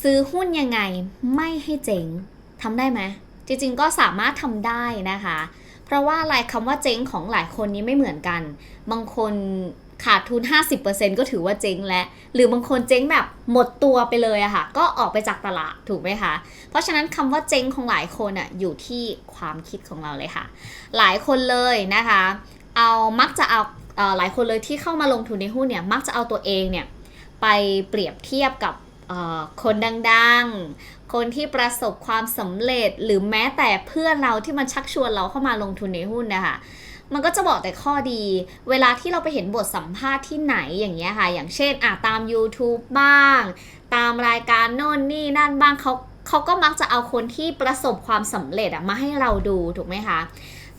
ซื้อหุ้นยังไงไม่ให้เจ๊งทำได้ไหมจริงๆก็สามารถทำได้นะคะ เพราะว่าอะไรคำว่าเจ๊งของหลายคนนี้ไม่เหมือนกัน บางคนขาดทุน 50%ก็ถือว่าเจ๊งแล้ว หรือบางคนเจ๊งแบบหมดตัวไปเลยอะค่ะ ก็ออกไปจากตลาดถูกไหมคะ เพราะฉะนั้นคำว่าเจ๊งของหลายคนอะอยู่ที่ความคิดของเราเลยค่ะ หลายคนเลยนะคะ เอามักจะเอาเอ่อหลายคนเลยที่เข้ามาลงทุนในหุ้นเนี่ย มักจะเอาตัวเองเนี่ยไปเปรียบเทียบกับ คนดังๆ คนที่ประสบความสำเร็จหรือแม้แต่เพื่อนเราที่มันชักชวนเราเข้ามาลงทุนในหุ้นนะคะมันก็จะบอกแต่ข้อดี เวลาที่เราไปเห็นบทสัมภาษณ์ที่ไหนอย่างเงี้ยค่ะ อย่างเช่นอะตาม YouTube บ้าง ตามรายการโน่นนี่นั่นบ้างเขาเขาก็มักจะเอาคนที่ประสบความสำเร็จอะมาให้เราดูถูกไหมคะ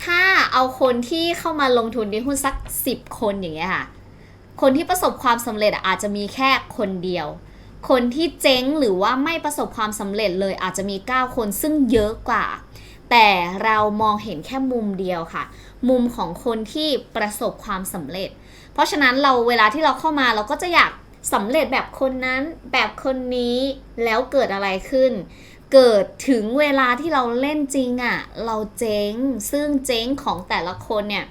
ถ้าเอาคนที่เข้ามาลงทุนในหุ้นสัก 10 คนอย่างเงี้ยค่ะ คนที่ประสบความสำเร็จอะอาจจะมีแค่คนเดียว คนที่เจ๊งหรือว่าไม่ประสบความสำเร็จเลยอาจจะมี 9 คนซึ่งเยอะกว่า แต่เรามองเห็นแค่มุมเดียวค่ะ มุมของคนที่ประสบความสำเร็จ เพราะฉะนั้นเราเวลาที่เราเข้ามาเราก็จะอยากสำเร็จแบบคนนั้นแบบคนนี้แล้วเกิดอะไรขึ้น เกิดถึงเวลาที่เราเล่นจริงอะ่ะ เราเจ๊งซึ่งเจ๊งของแต่ละคนเนี่ย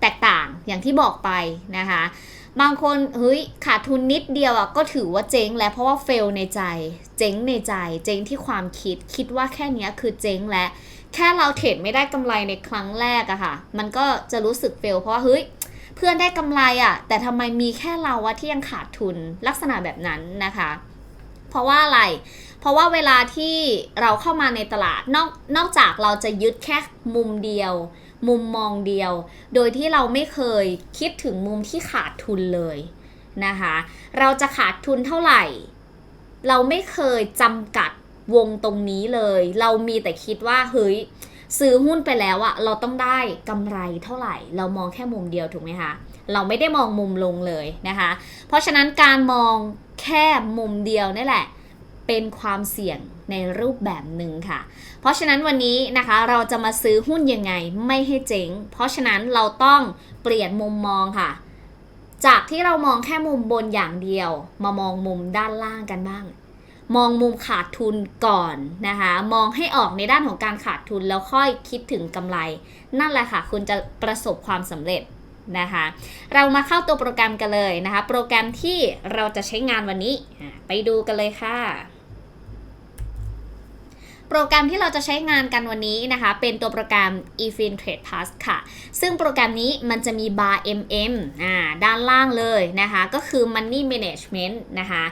แตกต่างอย่างที่บอกไปนะคะ บางคนเฮ้ยขาดทุนนิดเดียวอะก็ถือว่าเจ๊งแล้วเพราะว่าเฟลในใจ เจ๊งในใจ เจ๊งที่ความคิด คิดว่าแค่เนี้ยคือเจ๊งแล้วแค่เราเทรดไม่ได้กำไรในครั้งแรกอะค่ะ มันก็จะรู้สึกเฟลเพราะว่าเฮ้ยเพื่อนได้กำไรอะแต่ทำไมมีแค่เราอะที่ยังขาดทุนลักษณะแบบนั้นนะคะ เพราะว่าอะไร เพราะว่าเวลาที่เราเข้ามาในตลาดนอกนอกจากเราจะยึดแค่มุมเดียว มุมมองเดียว โดยที่เราไม่เคยคิดถึงมุมที่ขาดทุนเลยนะคะ เราจะขาดทุนเท่าไหร่ เราไม่เคยจำกัดวงตรงนี้เลย เรามีแต่คิดว่าเฮ้ยซื้อหุ้นไปแล้วอะเราต้องได้กำไรเท่าไหร่ เรามองแค่มุมเดียวถูกไหมคะเราไม่ได้มองมุมลงเลยนะคะ เพราะฉะนั้นการมองแค่มุมเดียวนี่แหละ เป็นความเสี่ยงในรูปแบบหนึ่งค่ะ เพราะฉะนั้นวันนี้นะคะเราจะมาซื้อหุ้นยังไงไม่ให้เจ๊ง เพราะฉะนั้นเราต้องเปลี่ยนมุมมองค่ะ จากที่เรามองแค่มุมบนอย่างเดียว มามองมุมด้านล่างกันบ้าง มองมุมขาดทุนก่อนนะคะ มองให้ออกในด้านของการขาดทุนแล้วค่อยคิดถึงกำไร นั่นแหละค่ะ คุณจะประสบความสำเร็จนะคะ เรามาเข้าตัวโปรแกรมกันเลยนะคะ โปรแกรมที่เราจะใช้งานวันนี้ ไปดูกันเลยค่ะ โปรแกรมที่เราจะใช้งานกันวันนี้นะคะ เป็นตัวโปรแกรม eFin Trade Plus ค่ะ ซึ่งโปรแกรมนี้มันจะมี bar MM อ่าด้านล่างเลยนะคะ ก็คือ Money Management นะคะ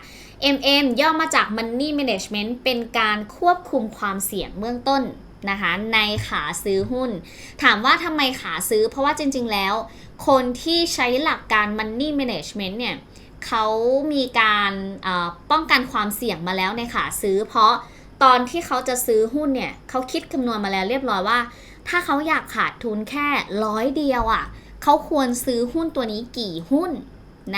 MM ย่อมาจาก Money Management เป็นการควบคุมความเสี่ยงเบื้องต้นนะคะในขาซื้อหุ้น ถามว่าทำไมขาซื้อ เพราะว่าจริง ๆ แล้ว คนที่ใช้หลักการ Money Management เนี่ยเขามีการป้องกันความเสี่ยงมาแล้วในขาซื้อ เพราะ ตอนที่เขาจะซื้อหุ้นเนี่ยเขาคิดคำนวณมาแล้วเรียบร้อยว่า ถ้าเขาอยากขาดทุนแค่ร้อยเดียวอะ่ะเขาควรซื้อหุ้นตัวนี้กี่หุ้น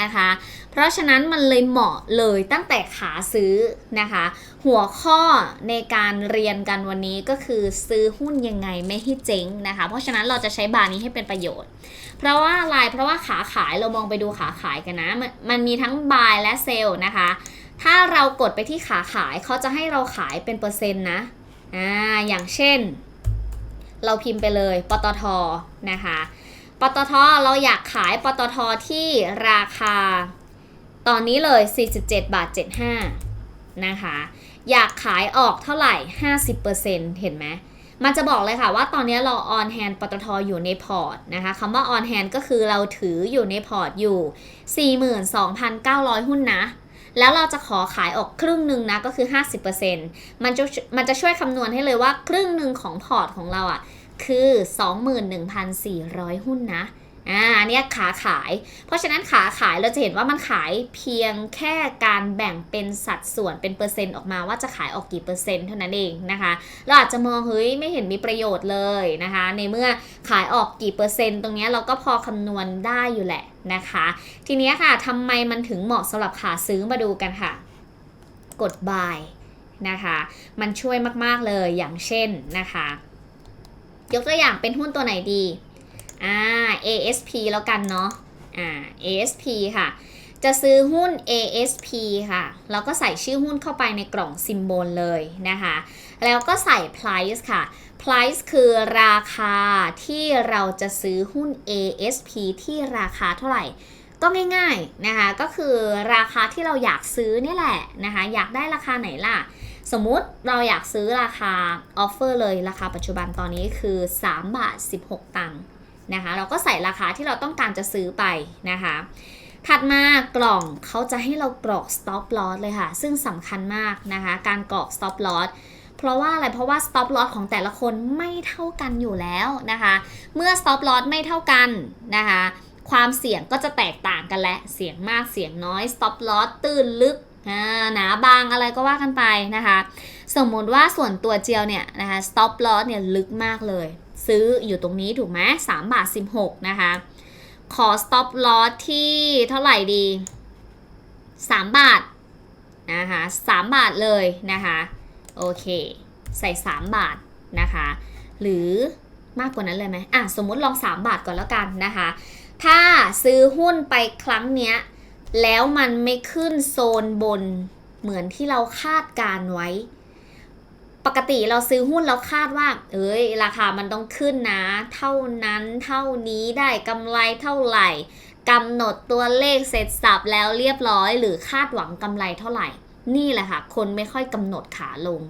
นะคะ เพราะฉะนั้นมันเลยเหมาะเลยตั้งแต่ขาซื้อนะคะ หัวข้อในการเรียนกันวันนี้ก็คือซื้อหุ้นยังไงไม่ให้เจ๊งนะคะ เพราะฉะนั้นเราจะใช้บาร์นี้ให้เป็นประโยชน์ เพราะว่าอะไรเพราะว่าขาขายเรามองไปดูขาขายกันนะ มันมันมีทั้ง buy และ sell นะคะ ถ้าเรากดไปที่ขาขายเขาจะให้เราขายเป็นเปอร์เซ็นต์นะอ่าอย่างเช่น เราพิมพ์ไปเลยปตทนะคะปตทเราอยากขายปตทที่ราคา ตอนนี้เลย 47บาท75นะคะอยากขายออกเท่าไหร่ 50%เห็นไหมมันจะบอกเลยค่ะว่าตอนนี้เราออนแฮนปตทอยู่ในพอร์ตนะคะคำว่าออนแฮนก็คือเราถืออยู่ในพอร์ตอยู่ 42,900 หุ้นนะ แล้วเราจะขอขายออกครึ่งหนึ่งนะก็คือ 50%มันจะมันจะช่วยคำนวณให้เลยว่าครึ่งหนึ่งของพอร์ตของเราอะ่ะคือ 21,400 หุ้นนะ อ่าเนี้ยขาขาย เพราะฉะนั้นขาขายเราจะเห็นว่ามันขายเพียงแค่การแบ่งเป็นสัดส่วนเป็นเปอร์เซ็นต์ออกมาว่าจะขายออกกี่เปอร์เซ็นต์เท่านั้นเองนะคะ เราอาจจะมองเฮ้ยไม่เห็นมีประโยชน์เลยนะคะ ในเมื่อขายออกกี่เปอร์เซ็นต์ตรงเนี้ยเราก็พอคำนวณได้อยู่แหละนะคะ ทีเนี้ยค่ะทำไมมันถึงเหมาะสำหรับขาซื้อมาดูกันค่ะ กด buy นะคะ มันช่วยมากๆเลยอย่างเช่นนะคะ ยกตัวอย่างเป็นหุ้นตัวไหนดี อ่า ASP แล้วกันเนาะอ่า ASP ค่ะ จะซื้อหุ้น ASP ค่ะแล้วก็ใส่ชื่อหุ้นเข้าไปในกล่องซิมโบลเลยนะคะ แล้วก็ใส่ price ค่ะ price คือราคาที่เราจะซื้อหุ้น ASP ที่ราคาเท่าไหร่ก็ง่ายๆนะคะก็คือราคาที่เราอยากซื้อนี่แหละนะคะอยากได้ราคาไหนล่ะ สมมุติเราอยากซื้อราคาออฟเฟอร์เลยราคาปัจจุบันตอนนี้คือ 3 บาท 16 ตังค์ นะคะ เราก็ใส่ราคาที่เราต้องการจะซื้อไปนะคะ ถัดมากล่องเขาจะให้เรากรอก stop loss เลยค่ะ ซึ่งสำคัญมากนะคะ การกรอก stop loss เพราะว่าอะไร เพราะว่า stop loss ของแต่ละคนไม่เท่ากันอยู่แล้วนะคะ เมื่อ stop loss ไม่เท่ากันนะคะ ความเสี่ยงก็จะแตกต่างกันและ เสียงมาก เสียงน้อย stop loss ตื้นลึกหนาบางอะไรก็ว่ากันไปนะคะ สมมติว่าส่วนตัวเจียวเนี่ยนะคะ stop loss เนี่ยลึกมากเลย ซื้ออยู่ตรงนี้ถูกไหม3บาท16นะคะ ขอ stop loss ที่เท่าไหร่ดี3บาทนะคะ3บาทเลยนะคะโอเคใส่ 3 บาทนะคะ หรือมากกว่านั้นเลยไหมอะสมมติลอง 3 บาทก่อนแล้วกันนะคะ ถ้าซื้อหุ้นไปครั้งเนี้ยแล้วมันไม่ขึ้นโซนบนเหมือนที่เราคาดการไว้ ปกติเราซื้อหุ้นเราคาดว่า เอ้ย ราคามันต้องขึ้นนะ เท่านั้นเท่านี้ได้กำไรเท่าไหร่กำหนดตัวเลขเสร็จสับแล้วเรียบร้อย หรือคาดหวังกำไรเท่าไหร่ นี่แหละค่ะ คนไม่ค่อยกำหนดขาลง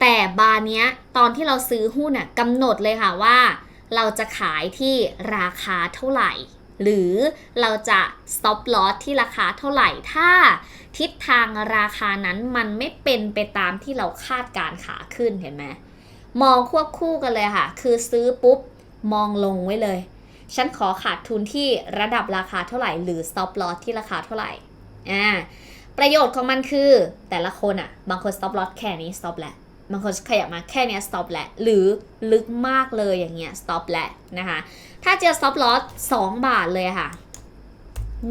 แต่บาร์เนี้ยตอนที่เราซื้อหุ้นอะกำหนดเลยค่ะว่า เราจะขายที่ราคาเท่าไหร่ หรือเราจะ stop loss ที่ราคาเท่าไหร่ถ้าทิศทางราคานั้นมันไม่เป็นไปตามที่เราคาดการขาขึ้นเห็นไหมมองควบคู่กันเลยค่ะ คือซื้อปุ๊บ มองลงไว้เลย ฉันขอขาดทุนที่ระดับราคาเท่าไหร่ หรือ stop loss ที่ราคาเท่าไหร่อ่าประโยชน์ของมันคือแต่ละคนอะ บางคน stop loss แค่นี้ stop แหละ บางคนขยับมาแค่เนี้ย stop แหละหรือลึกมากเลยอย่างเงี้ย stop แหละนะคะ ถ้าเจอ stop loss 2 บาทเลยค่ะ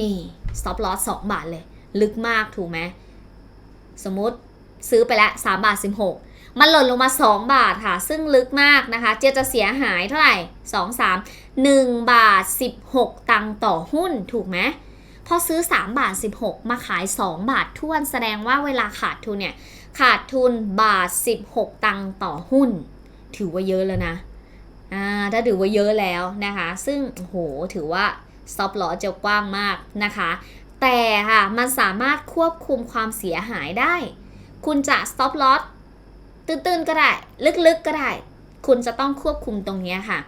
นี่ stop loss 2 บาทเลย ลึกมากถูกไหมสมมติซื้อไปแล้ว3บาท 16 มันหล่นลงมา 2 บาทค่ะ ซึ่งลึกมากนะคะ เจจะเสียหายเท่าไหร่ 2 3 1 บาท 16 ตังต่อหุ้นถูกไหมพอซื้อ 3 บาท 16 มาขาย 2 บาททวนแสดงว่าเวลาขาดทุนเนี่ย ขาดทุนบาท 16 ตังค์ต่อหุ้น ถือว่าเยอะแล้วนะอ่าถ้าถือว่าเยอะแล้วนะคะ ซึ่งโหถือว่า stop loss จะกว้างมากนะคะ แต่ค่ะมันสามารถควบคุมความเสียหายได้ คุณจะ stop loss ตื้นๆก็ได้ ลึกๆก็ได้ คุณจะต้องควบคุมตรงนี้ค่ะ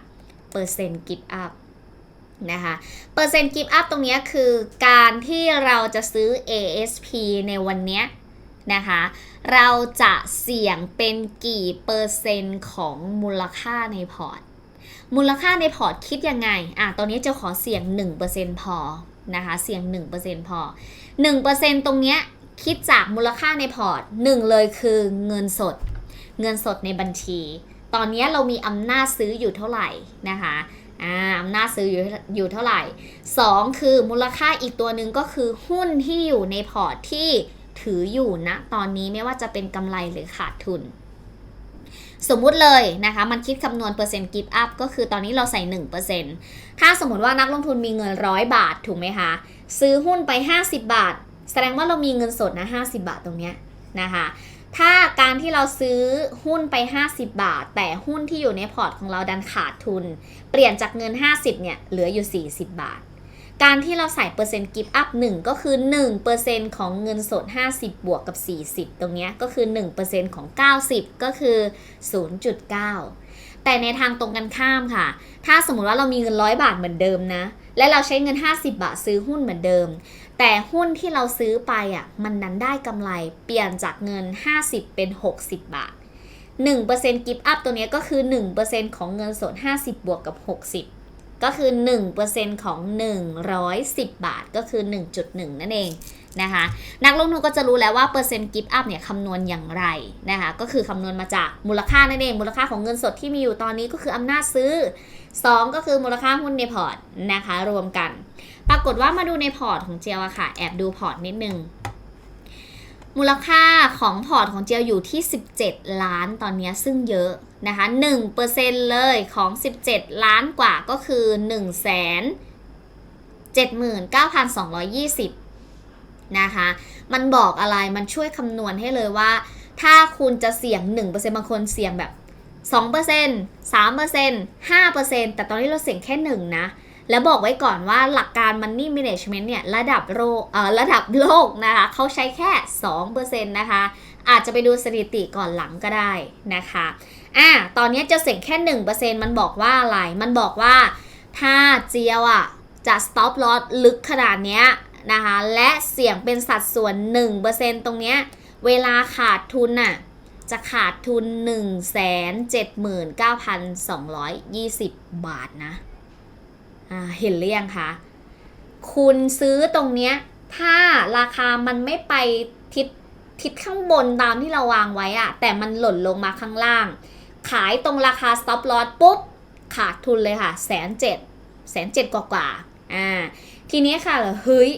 เปอร์เซ็นต์ give up นะคะเปอร์เซ็นต์ give up ตรงนี้คือการที่เราจะซื้อ ASP ในวันนี้นะคะ เราจะเสี่ยงเป็นกี่เปอร์เซ็นต์ของมูลค่าในพอร์ต มูลค่าในพอร์ตคิดยังไง อะ ตอนนี้จะขอเสี่ยง 1%พอ นะคะ เสี่ยง 1%พอ 1%ตรงเนี้ยคิดจากมูลค่าในพอร์ต1เลยคือเงินสด เงินสดในบัญชี ตอนนี้เรามีอำนาจซื้ออยู่เท่าไหร่นะคะอ่าอำนาจซื้ออยู่อยู่เท่าไหร่ 2 คือมูลค่าอีกตัวหนึ่งก็คือหุ้นที่อยู่ในพอร์ตที่ ถืออยู่ณนะตอนนี้ไม่ว่าจะเป็นกำไรหรือขาดทุน สมมุติเลยนะคะ มันคิดคำนวณเปอร์เซ็นต์กิฟต์อัพก็คือตอนนี้เราใส่ 1%ถ้าสมมติว่านักลงทุนมีเงินร้อยบาทถูกไหมคะ ซื้อหุ้นไป 50 บาท แสดงว่าเรามีเงินสดนะ 50 บาทตรงเนี้ยนะคะถ้าการที่เราซื้อหุ้นไป 50 บาท แต่หุ้นที่อยู่ในพอร์ตของเราดันขาดทุน เปลี่ยนจากเงิน 50เนี่ยเหลืออยู่ 40 บาท การที่เราใส่เปอร์เซ็นต์กิฟต์อัพ1ก็คือ 1%ของเงินสด 50 บวกกับ 40 ตรงนี้ก็คือ 1%ของ 90 ก็คือ 0.9 แต่ในทางตรงกันข้ามค่ะ ถ้าสมมติว่าเรามีเงินร้อยบาทเหมือนเดิมนะ และเราใช้เงิน 50 บาทซื้อหุ้นเหมือนเดิม แต่หุ้นที่เราซื้อไปอะมันนั้นได้กำไรเปลี่ยนจากเงิน 50 เป็น 60 บาท 1%กิฟต์อัพตัวนี้ก็คือ 1%ของเงินสด 50 บวกกับ 60 ก็คือ 1%ของ 110 บาทก็คือ 1.1 นั่นเองนะคะนักลงทุนก็จะรู้แล้วว่าเปอร์เซ็นต์กิฟต์อัพเนี่ยคำนวณอย่างไรนะคะก็คือคำนวณมาจากมูลค่านั่นเอง มูลค่าของเงินสดที่มีอยู่ตอนนี้ก็คืออำนาจซื้อ 2 ก็คือมูลค่าหุ้นในพอร์ตนะคะรวมกัน ปรากฏว่ามาดูในพอร์ตของเจียวอะค่ะ แอบดูพอร์ตนิดนึง มูลค่าของพอร์ตของเจียวอยู่ที่ 17 ล้านตอนนี้ซึ่งเยอะนะคะ1%เลยของ 17 ล้านกว่าก็คือ 1 7 9 2 2 0 นะคะ มันบอกอะไรมันช่วยคำนวณให้เลยว่า ถ้าคุณจะเสี่ยง 1%บางคนเสี่ยงแบบ 2% 3% 5%แต่ตอนนี้เราเสี่ยงแค่ 1 นะ แล้วบอกไว้ก่อนว่าหลักการ Money Management เนี่ยระดับโลกเอ่อระดับโลกนะคะเขาใช้แค่ 2%นะคะ อาจจะไปดูสถิติก่อนหลังก็ได้นะคะอะตอนนี้จะเสี่ยงแค่ 1%มันบอกว่าอะไร มันบอกว่าถ้าเจียวอะจะ stop loss ลึกขนาดเนี้ยนะคะ และเสี่ยงเป็นสัดส่วน 1%ตรงเนี้ยเวลาขาดทุนน่ะจะขาดทุน 179,220 บาทนะอ่า เห็นหรือยังคะคุณซื้อตรงเนี้ย ถ้าราคามันไม่ไปทิศทิศข้างบนตามที่เราวางไว้อะแต่มันหล่นลงมาข้างล่าง ขายตรงราคา stop loss ปุ๊บ ขาดทุนเลยค่ะแสนเจ็ดแสนเจ็ดกว่าๆอ่า ทีนี้ค่ะเฮ้ย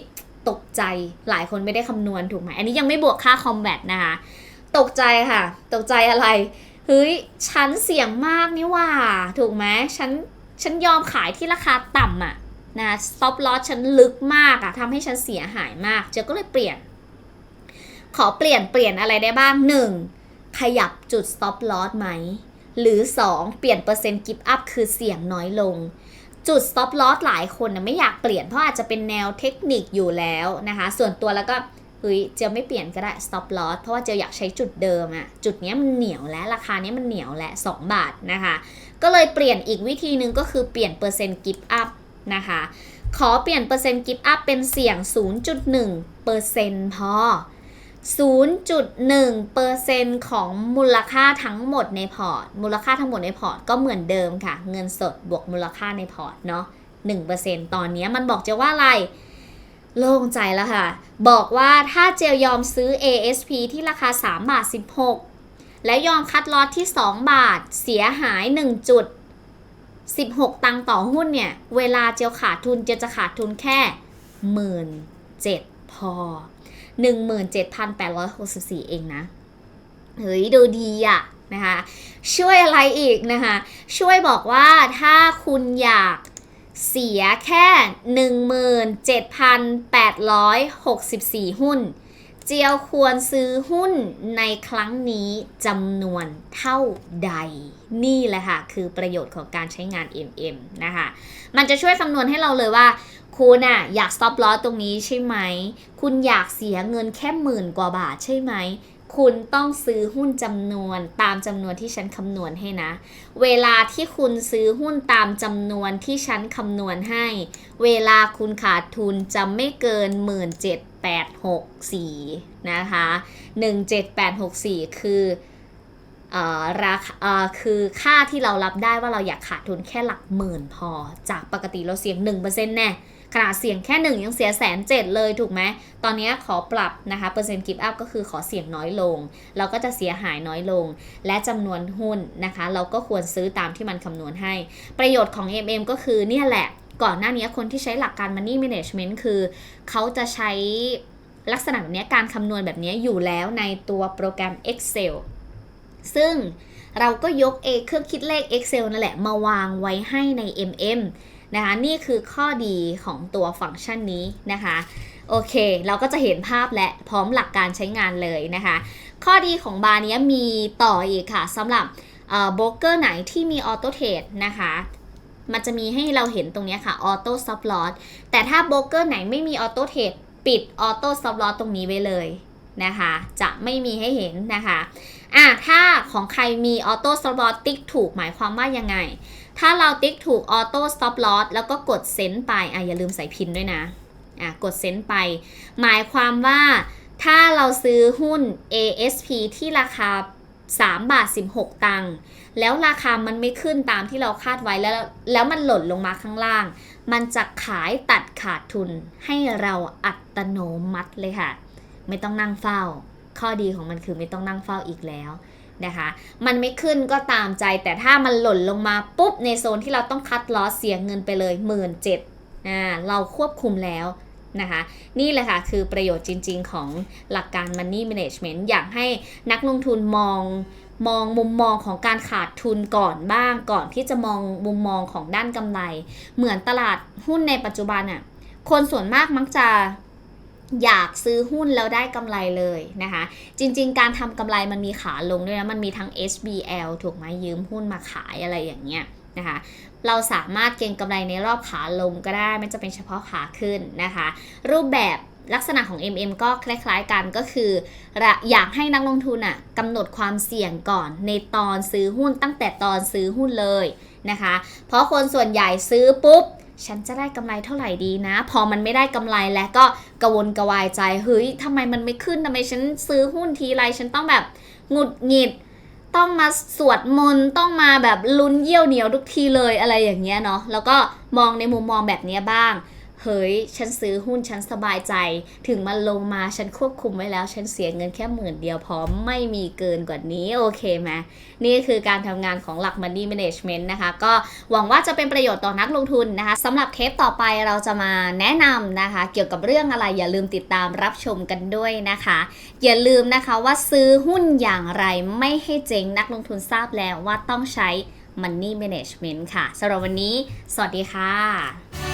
ตกใจหลายคนไม่ได้คำนวณถูกไหมอันนี้ยังไม่บวกค่าคอมแบทนะคะ ตกใจค่ะ ตกใจอะไร เฮ้ย ฉันเสี่ยงมากนี่ว่า ถูกไหมฉัน ฉันยอมขายที่ราคาต่ำอะนะ stop loss ฉันลึกมากอะทำให้ฉันเสียหายมากเจอก็เลยเปลี่ยน ขอเปลี่ยนเปลี่ยนอะไรได้บ้าง 1. ขยับจุด stop loss ไหม หรือ 2. เปลี่ยนเปอร์เซ็นต์ give up คือเสี่ยงน้อยลง จุด stop loss หลายคนนะไม่อยากเปลี่ยนเพราะอาจจะเป็นแนวเทคนิคอยู่แล้วนะคะ ส่วนตัวแล้วก็เฮ้ยเจียวไม่เปลี่ยนก็ได้ stop loss เพราะว่าเจียวอยากใช้จุดเดิมอะจุดเนี้ยมันเหนียวและราคานี้มันเหนียวและ 2 บาทนะคะ ก็เลยเปลี่ยนอีกวิธีหนึ่งก็คือเปลี่ยนเปอร์เซ็นต์ give up นะคะ ขอเปลี่ยนเปอร์เซ็นต์ give up เป็นเสี่ยง 0.1เปอร์เซ็นต์พอ 0.1เปอร์เซ็นต์ของมูลค่าทั้งหมดในพอร์ต มูลค่าทั้งหมดในพอร์ตก็เหมือนเดิมค่ะ เงินสดบวกมูลค่าในพอร์ตเนาะ1%ตอนนี้มันบอกเจว่าอะไรโล่งใจแล้วค่ะ บอกว่าถ้าเจลยอมซื้อ ASP ที่ราคา 3 บาท 16 และยอมคัดลอตที่ 2 บาท เสียหาย 1 จุด 16 ตังค์ต่อหุ้นเนี่ย เวลาเจลขาดทุนเจลจะขาดทุนแค่หมื่นเจ็ดพอ 17,864 เองนะ เฮ้ยดูดีอะนะคะช่วยอะไรอีกนะคะ ช่วยบอกว่าถ้าคุณอยากเสียแค่ 17,864 หุ้น เจียวควรซื้อหุ้นในครั้งนี้จำนวนเท่าใด นี่แหละค่ะ คือประโยชน์ของการใช้งาน MM นะคะ มันจะช่วยคำนวณให้เราเลยว่า คุณอะอยาก stop loss ตรงนี้ใช่ไหม คุณอยากเสียเงินแค่หมื่นกว่าบาทใช่ไหม คุณต้องซื้อหุ้นจำนวนตามจำนวนที่ฉันคำนวณให้นะ เวลาที่คุณซื้อหุ้นตามจำนวนที่ฉันคำนวณให้ เวลาคุณขาดทุนจะไม่เกิน 17,864 นะคะ 17864 คือเอ่อราคาเอ่อคือค่าที่เรารับได้ว่าเราอยากขาดทุนแค่หลักหมื่นพอ จากปกติเราเสี่ยง1%แน่ ขนาดเสี่ยงแค่หนึ่งยังเสียแสนเจ็ดเลยถูกไหม ตอนนี้ขอปรับนะคะเปอร์เซ็นต์กิฟต์อัพก็คือขอเสี่ยงน้อยลง เราก็จะเสียหายน้อยลง และจำนวนหุ้นนะคะ เราก็ควรซื้อตามที่มันคำนวณให้ ประโยชน์ของ MM ก็คือเนี่ยแหละ ก่อนหน้านี้คนที่ใช้หลักการ Money Management คือ เขาจะใช้ลักษณะแบบนี้การคำนวณแบบนี้อยู่แล้วในตัวโปรแกรม Excel ซึ่งเราก็ยกเอเครื่องคิดเลข Excel นั่นแหละมาวางไว้ให้ใน MM นะคะนี่คือข้อดีของตัวฟังก์ชันนี้นะคะโอเค เราก็จะเห็นภาพและพร้อมหลักการใช้งานเลยนะคะ ข้อดีของบาร์นี้มีต่ออีกค่ะสำหรับโบรกเกอร์ไหนที่มีออโต้เทรดนะคะมันจะมีให้เราเห็นตรงนี้ค่ะออโต้ซับลอสแต่ถ้าโบรกเกอร์ไหนไม่มีออโต้เทรดปิดออโต้ซับลอสตรงนี้ไว้เลยนะคะ จะไม่มีให้เห็นนะคะอะถ้าของใครมีออโต้ซับลอสติ๊กถูกหมายความว่ายังไง ถ้าเราติ๊กถูกออโต้สต็อปลอสแล้วก็กดเซ็นไปอะอย่าลืมใส่พินด้วยนะอะกดเซ็นไป หมายความว่าถ้าเราซื้อหุ้น ASP ที่ราคา 3 บาท 16 ตังค์แล้วราคามันไม่ขึ้นตามที่เราคาดไว้แล้วแล้วมันหล่นลงมาข้างล่าง มันจะขายตัดขาดทุนให้เราอัตโนมัติเลยค่ะ ไม่ต้องนั่งเฝ้า ข้อดีของมันคือไม่ต้องนั่งเฝ้าอีกแล้ว นะคะ มันไม่ขึ้นก็ตามใจ แต่ถ้ามันหล่นลงมาปุ๊บในโซนที่เราต้องคัดลอสเสียเงินไปเลยหมื่นเจ็ดอ่าเราควบคุมแล้วนะคะ นี่แหละค่ะคือประโยชน์จริง ๆ ของหลักการ Money Management อยากให้นักลงทุนมองมองมุมมองของการขาดทุนก่อนบ้างก่อนที่จะมองมุมมองของด้านกำไร เหมือนตลาดหุ้นในปัจจุบันอะคนส่วนมากมักจะ อยากซื้อหุ้นแล้วได้กำไรเลยนะคะ จริง ๆ การทำกำไรมันมีขาลงด้วยนะ มันมีทั้ง SBL ถูกไหมยืมหุ้นมาขายอะไรอย่างเงี้ยนะคะ เราสามารถเก็งกำไรในรอบขาลงก็ได้ไม่จะเป็นเฉพาะขาขึ้นนะคะ รูปแบบลักษณะของ MM ก็คล้ายๆกันก็คือ อยากให้นักลงทุนอะกำหนดความเสี่ยงก่อนในตอนซื้อหุ้นตั้งแต่ตอนซื้อหุ้นเลยนะคะ เพราะคนส่วนใหญ่ซื้อปุ๊บ ฉันจะได้กำไรเท่าไหร่ดีนะ พอมันไม่ได้กำไรแล้วก็กระวนกระวายใจเฮ้ยทำไมมันไม่ขึ้นทำไมฉันซื้อหุ้นทีไรฉันต้องแบบหงุดหงิด ต้องมาสวดมนต์ต้องมาแบบลุ้นเยี่ยวเหนียวทุกทีเลยอะไรอย่างเงี้ยเนาะแล้วก็มองในมุมมองแบบเนี้ยบ้าง เฮ้ย ฉันซื้อหุ้นฉันสบายใจ ถึงมันลงมาฉันควบคุมไว้แล้ว ฉันเสียเงินแค่หมื่นเดียวพอไม่มีเกินกว่านี้ โอเคไหมนี่คือการทำงานของหลัก Money Management นะคะ ก็หวังว่าจะเป็นประโยชน์ต่อนักลงทุนนะคะสำหรับเทปต่อไปเราจะมาแนะนำนะคะ เกี่ยวกับเรื่องอะไรอย่าลืมติดตามรับชมกันด้วยนะคะ อย่าลืมนะคะว่าซื้อหุ้นอย่างไรไม่ให้เจ๊งนักลงทุนทราบแล้วว่าต้องใช้ Money Management ค่ะสำหรับวันนี้ สวัสดีค่ะ